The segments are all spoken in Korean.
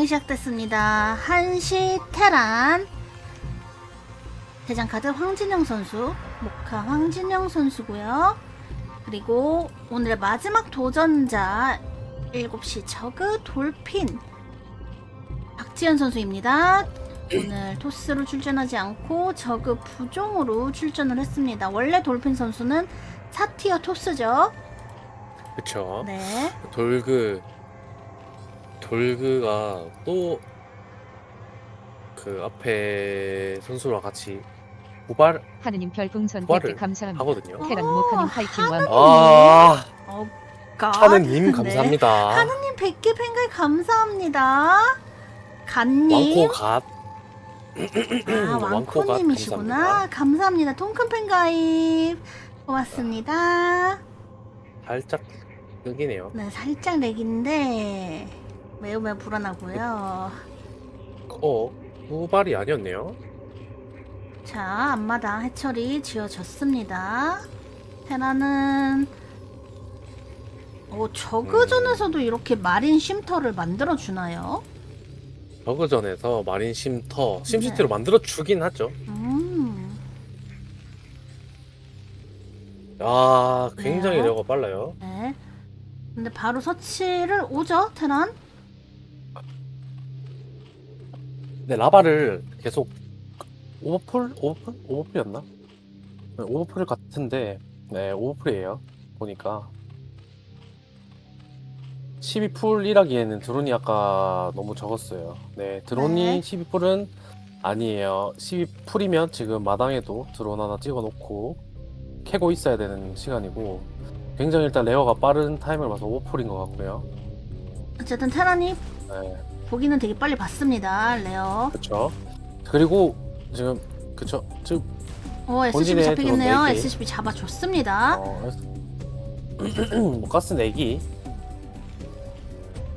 대장이 시작됐습니다. 한시 테란 대장 카드 황진영 선수, 모카 황진영 선수고요. 그리고 오늘의 마지막 도전자 7시 저그 돌핀 박지현 선수입니다. 오늘 토스로 출전하지 않고 저그 부종으로 출전을 했습니다. 원래 돌핀 선수는 4티어 토스죠. 그쵸. 네. 돌그 돌그가 또 그 앞에 선수랑 같이 고발 하느님 별풍선 100개 감사합니다. 하거든요. 테란 어, 모카님 파이팅 왕. 아 어, 갓. 하느님 네. 감사합니다. 하느님 100개 팬글 감사합니다. 간님. 왕코 갓 아, 왕코 갓 왕코님이시구나. 감사합니다. 통큰 팬 가입. 고맙습니다. 살짝 끊기네요. 네, 살짝 렉인데 매우 매우 불안하고요. 어 고발이 아니었네요. 자, 앞마당 해철이 지어졌습니다. 테라는 어, 저그전에서도 이렇게 마린 쉼터를 만들어 주나요? 저그전에서 마린 심터 심시티로 만들어 주긴 하죠. 음. 아 굉장히 네요. 레어가 빨라요. 네. 근데 바로 서치를 오죠, 테란? 네 라바를 계속 오버풀 오버풀 오버풀이었나? 네, 오버풀 같은데 네 오버풀이에요. 보니까 12풀 1하기에는 드론이 아까 너무 적었어요. 네 드론이 네. 12풀은 아니에요. 12풀이면 지금 마당에도 드론 하나 찍어놓고 캐고 있어야 되는 시간이고 굉장히 일단 레어가 빠른 타임을 봐서 오버풀인 것 같고요. 어쨌든 테란이 네. 보기는 되게 빨리 봤습니다, 레어. 그렇죠. 그리고 지금 그쵸 지금 어, 본진에 잡히겠네요. 들어온 네 개. SCB 잡아줬습니다. 어, 뭐 가스 내기.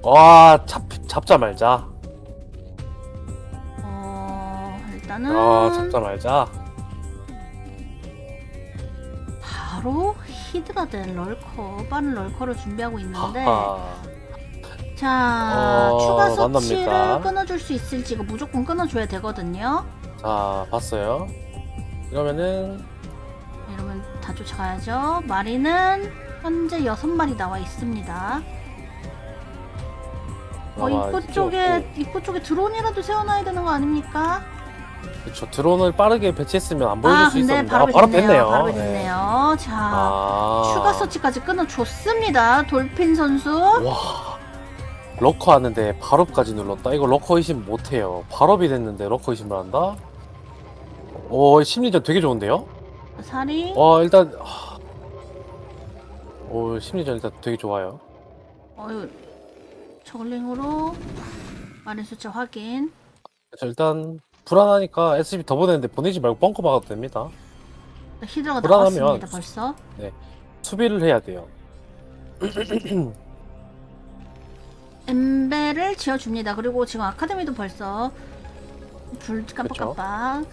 와 잡, 잡자 말자. 어, 일단은 아 잡자 말자. 바로 히드라 된 럴커, 빠른 럴커를 준비하고 있는데 하하. 자, 어, 추가 서치를 만납니까? 끊어줄 수 있을지 이거 무조건 끊어줘야 되거든요. 자 봤어요. 이러면은 이러면 다 쫓아가야죠. 마리는 현재 여섯 마리 나와 있습니다. 어, 아마 입구. 쪽에 입구 쪽에 드론이라도 세워놔야 되는 거 아닙니까? 그쵸 드론을 빠르게 배치했으면 안 보여줄 아, 수 근데 있었는데 바로, 아, 바로. 됐네요. 바로 네. 됐네요. 자, 아. 추가 서치까지 끊어줬습니다. 돌핀 선수. 와 러커 하는데 발업까지 눌렀다. 이거 러커 의심 못해요. 발업이 됐는데 러커 의심을 한다. 오 심리전 되게 좋은데요? 살이. 와 일단 하... 오 심리전 일단 되게 좋아요. 어유 저글링으로 마린 숫자 확인. 자, 일단 불안하니까 SCB 더 보내는데 보내지 말고 벙커 박아도 됩니다. 히드라가 불안하면 나왔습니다. 벌써. 수비를 해야 돼요. 엠벨을 지어줍니다. 그리고 지금 아카데미도 벌써 불 깜빡깜빡.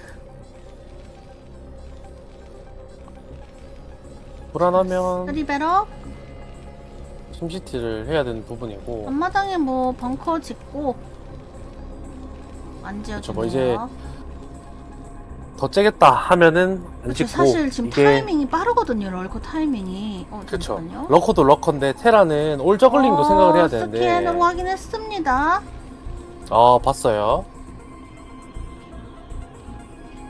불안하면 리베러 심시티를 해야 되는 부분이고 앞마당에 뭐 벙커 짓고 안 그쵸, 지어주네요. 뭐 이제 더 째겠다 하면은 안 그쵸, 짓고 사실 지금 이게 타이밍이 빠르거든요. 럴커 타이밍이. 어, 잠깐만요. 러커도 러커인데 테라는 올 저글링도 생각을 해야 되는데 스캔으로 확인했습니다. 아 봤어요.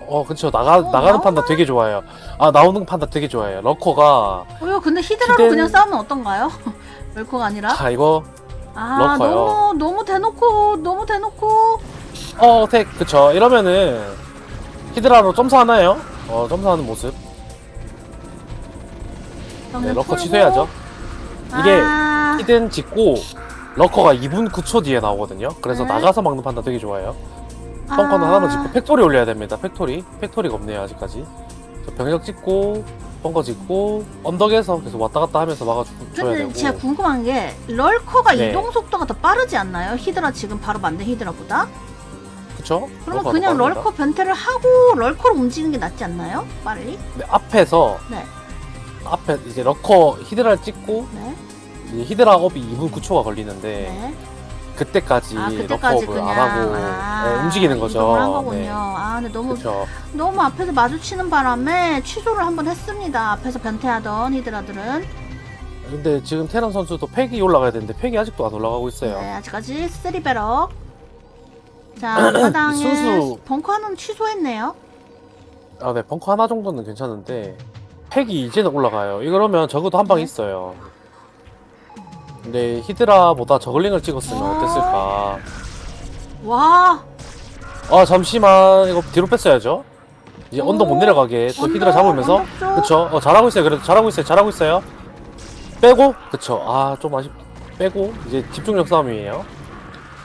어 그쵸 나가 어, 나가는 나오나? 판단 되게 좋아요. 아 나오는 판단 되게 좋아요. 러커가 어요, 근데 히드라로 히든- 그냥 싸우면 어떤가요? 럴커가 아니라? 자 이거 아, 럴커요. 너무 너무 대놓고 너무 대놓고 어택 그쵸 이러면은 히드라로 점수하나요? 어 점수하는 모습. 네 풀고. 취소해야죠. 이게 아, 히든 짓고 러커가 2분 9초 뒤에 나오거든요. 그래서 네. 나가서 막는 판단 되게 좋아요. 펑커는 아, 하나만 짓고 팩토리 올려야 됩니다. 팩토리 팩토리가 없네요 아직까지. 저 병력 짓고 펑커 짓고 언덕에서 계속 왔다 갔다 하면서 막아줘야 근데 되고. 제가 궁금한 게 럴커가 네. 이동 속도가 더 빠르지 않나요? 히드라 지금 바로 만든 히드라보다? 그쵸? 그러면 그냥. 럴커 변태를 하고 럴커로 움직이는 게 낫지 않나요? 빨리? 근데 앞에서 네. 앞에 이제 러커 히드라를 찍고 네. 이제 히드라 업이 2분 9초가 걸리는데 네. 그때까지 아 그때까지 럭업을 그냥 안 하고 아, 네, 움직이는 거죠. 이동을 한 거군요. 네. 아 근데 너무 그렇죠. 너무 앞에서 마주치는 바람에 취소를 한번 했습니다. 앞에서 변태하던 히드라들은 근데 지금 테란 선수도 팩이 올라가야 되는데 팩이 아직도 안 올라가고 있어요. 네, 아직까지 쓰리베럭. 자 바닥에 순수- 벙커 하나는 취소했네요. 아, 네, 벙커 하나 정도는 괜찮은데 팩이 이제는 올라가요. 이러면 적어도 한방 네. 있어요. 근데 히드라보다 저글링을 찍었으면 어. 어땠을까? 와 아 잠시만 이거 뒤로 뺐어야죠. 이제 언덕 못 오, 내려가게 또 언덕, 히드라 잡으면서 언덕 쪽. 그쵸? 어, 잘하고 있어요. 그래도 잘하고 있어요. 잘하고 있어요. 빼고 그쵸? 아 좀 아쉽. 빼고 이제 집중력 싸움이에요.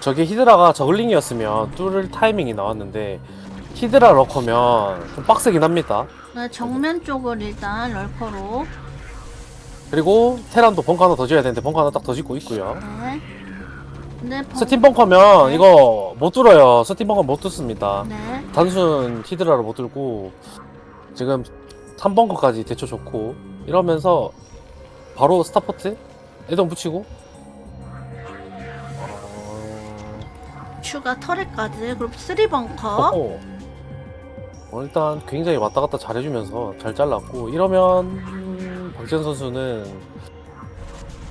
저게 히드라가 저글링이었으면 뚫을 타이밍이 나왔는데 히드라 럭커면 좀 빡세긴 합니다. 네, 정면 쪽을 일단 럴커로. 그리고 테란도 벙커 하나 더 지어야 되는데 벙커 하나 딱 더 짓고 있고요. 네. 벙... 스팀 벙커면 네. 이거 못 뚫어요. 스팀 벙커 못 뚫습니다. 네. 단순 히드라를 못 뚫고 지금 3벙커까지 대처 좋고 이러면서 바로 스타포트 애동 붙이고 추가 터렛까지 그리고 쓰리 벙커. 어, 어, 일단 굉장히 왔다 갔다 잘해주면서 잘 잘랐고 이러면 음, 박지현 선수는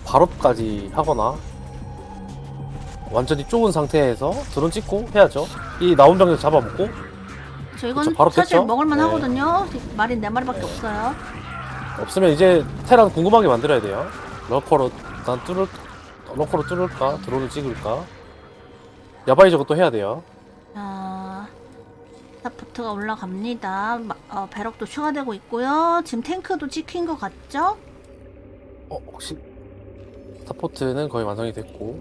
발업까지 하거나 완전히 좁은 상태에서 드론 찍고 해야죠. 이 나온 병력 잡아먹고 저 이건 그쵸, 바로 사실 뺐죠? 먹을만 네. 하거든요. 말이 네 마리밖에 없어요. 없으면 이제 테란 궁금하게 만들어야 돼요. 러커로 난 뚫을 러커로 뚫을까 드론을 찍을까 야바이 또 해야 돼요. 자, 스타포트가 올라갑니다. 마- 어, 배럭도 추가되고 있고요. 지금 탱크도 찍힌 것 같죠? 어 혹시 스타포트는 거의 완성이 됐고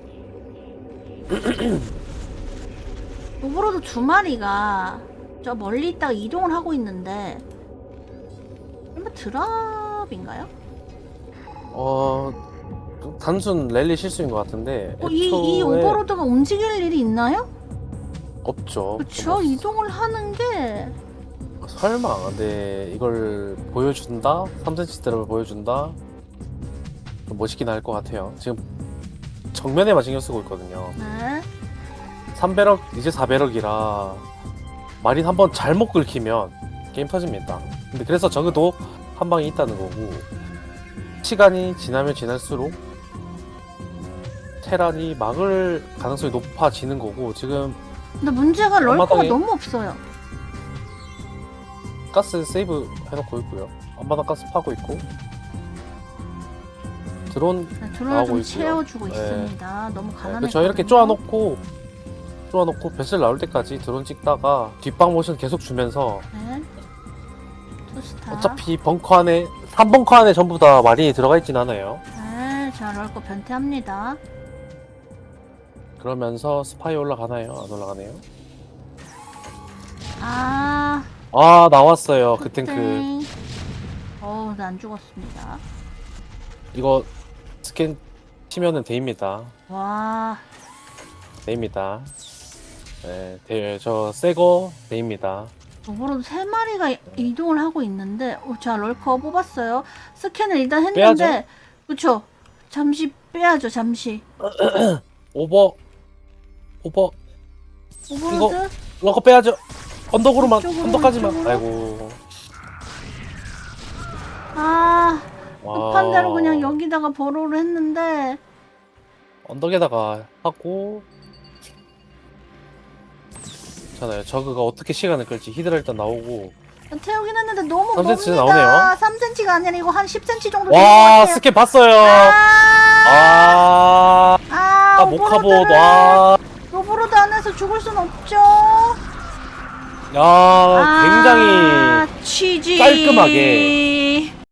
오버로드 두 마리가 저 멀리 있다가 이동을 하고 있는데 설마 드랍인가요? 어 단순 랠리 실수인 것 같은데 어, 이, 이 애초에 오버로드가 움직일 일이 있나요? 없죠. 그쵸? 뭐, 이동을 하는 게 설마 근데 이걸 보여준다 3cm 드랍을 보여준다 좀 멋있긴 할 것 같아요. 지금 정면에만 신경 쓰고 있거든요. 네. 3배럭 이제 4배럭이라 마린 한번 잘못 긁히면 게임 터집니다. 근데 그래서 적어도 한 방이 있다는 거고 시간이 지나면 지날수록 테란이 막을 가능성이 높아지는 거고 지금 근데 문제가 럴커가 앞마당에- 너무 없어요. 가스 세이브 해놓고 있고요. 앞마당 가스 파고 있고 드론 네, 드론을 나오고 좀 있고요. 채워주고 네. 있습니다. 너무 가난해. 그렇죠 이렇게 쪼아놓고 쪼아놓고 뱃을 나올 때까지 드론 찍다가 뒷방 모션 계속 주면서 네. 투스타. 어차피 벙커 안에 3벙커 안에 전부 다 마린이 들어가 있진 않아요. 네, 자 럴커 변태합니다. 그러면서 스파이 올라가나요? 안 올라가네요. 아, 아 나왔어요 그 탱크. 땡. 어우, 나안 죽었습니다. 이거 스캔 치면은 대입니다. 와, 대입니다. 네, 대, 저 새거 대입니다. 오버로드 세 마리가 이- 이동을 하고 있는데, 어, 자 럴커 뽑았어요. 스캔을 일단 했는데, 빼야죠. 그쵸? 잠시 빼야죠, 잠시. 오버 오버 오버로드 럭커 빼야죠. 언덕으로만 이쪽으로, 언덕까지만. 이쪽으로. 아이고. 아, 와. 급한 대로 그냥 여기다가 버로를 했는데, 언덕에다가 하고 괜찮아요. 저그가 어떻게 시간을 끌지 히드라 일단 나오고 태우긴 했는데 너무 3cm 멉니다. 나오네요. 3cm가 아니라 이거 한 10cm 정도 되는 것 와 같아요. 스캔 봤어요. 아, 아, 아, 아 모카봇 오버로드를 와. 오버로 드 안에서 죽을 순 없죠. 야 굉장히 아, 취지 깔끔하게